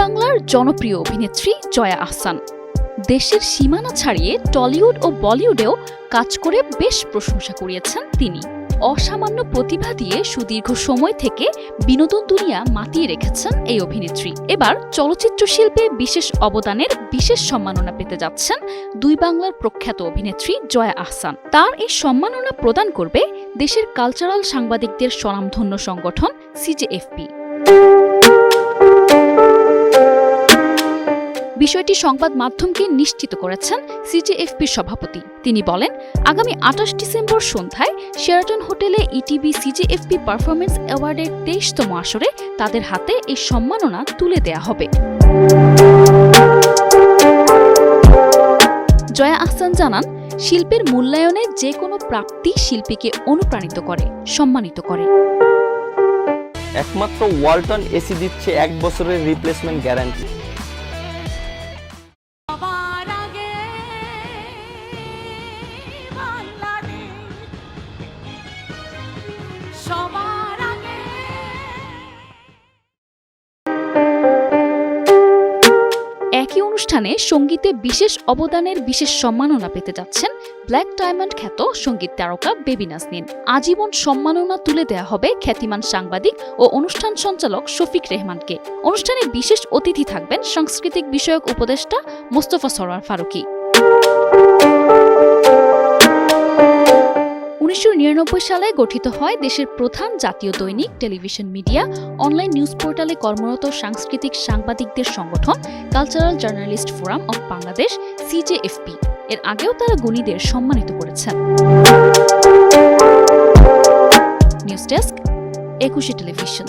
বাংলার জনপ্রিয় অভিনেত্রী জয়া আহসান। দেশের সীমানা ছাড়িয়ে টলিউড ও বলিউডেও কাজ করে বেশ প্রশংসা কুড়িয়েছেন তিনি। অসামান্য প্রতিভা দিয়ে সুদীর্ঘ সময় থেকে বিনোদন দুনিয়া মাতিয়ে রেখেছেন এই অভিনেত্রী। এবার চলচ্চিত্র শিল্পে বিশেষ অবদানের বিশেষ সম্মাননা পেতে যাচ্ছেন দুই বাংলার প্রখ্যাত অভিনেত্রী জয়া আহসান। তার এই সম্মাননা প্রদান করবে দেশের কালচারাল সাংবাদিকদের স্বনামধন্য সংগঠন সিজেএফপি। বিষয়টি সংবাদ মাধ্যমকে নিশ্চিত করেছেন সিজেএফপির সভাপতি। তিনি বলেন, আগামী আঠাশ ডিসেম্বর সন্ধ্যায় শেরাটন হোটেলে ইটিভি সিজেএফপি পারফরমেন্স অ্যাওয়ার্ডের তেইশতম আসরে তাদের হাতে এই সম্মাননা তুলে দেয়া হবে। জয়া আহসান জানান, শিল্পের মূল্যায়নে যে কোনো প্রাপ্তি শিল্পীকে অনুপ্রাণিত করে, সম্মানিত করে। একমাত্র ওয়ালটন এসি দিচ্ছে এক বছরের রিপ্লেসমেন্ট গ্যারান্টি একই অনুষ্ঠানে সঙ্গীতে বিশেষ অবদানের বিশেষ সম্মাননা পেতে যাচ্ছেন ব্ল্যাক ডায়মন্ড খ্যাত সংগীত তারকা বেবি নাজনীন। আজীবন সম্মাননা তুলে দেয়া হবে খ্যাতিমান সাংবাদিক ও অনুষ্ঠান সঞ্চালক শফিক রেহমানকে। অনুষ্ঠানে বিশেষ অতিথি থাকবেন সাংস্কৃতিক বিষয়ক উপদেষ্টা মোস্তফা সরোয়ার ফারুকী। নিরানব্বই সালে গঠিত হয় দেশের প্রধান জাতীয় দৈনিক টেলিভিশন মিডিয়া। অনলাইন নিউজ পোর্টালে কর্মরত সাংস্কৃতিক সাংবাদিকদের সংগঠন cultural journalist forum of Bangladesh, CJFP. এর আগেও তারা গুণীদের সম্মানিত করেছেন। News desk, Ekushey television.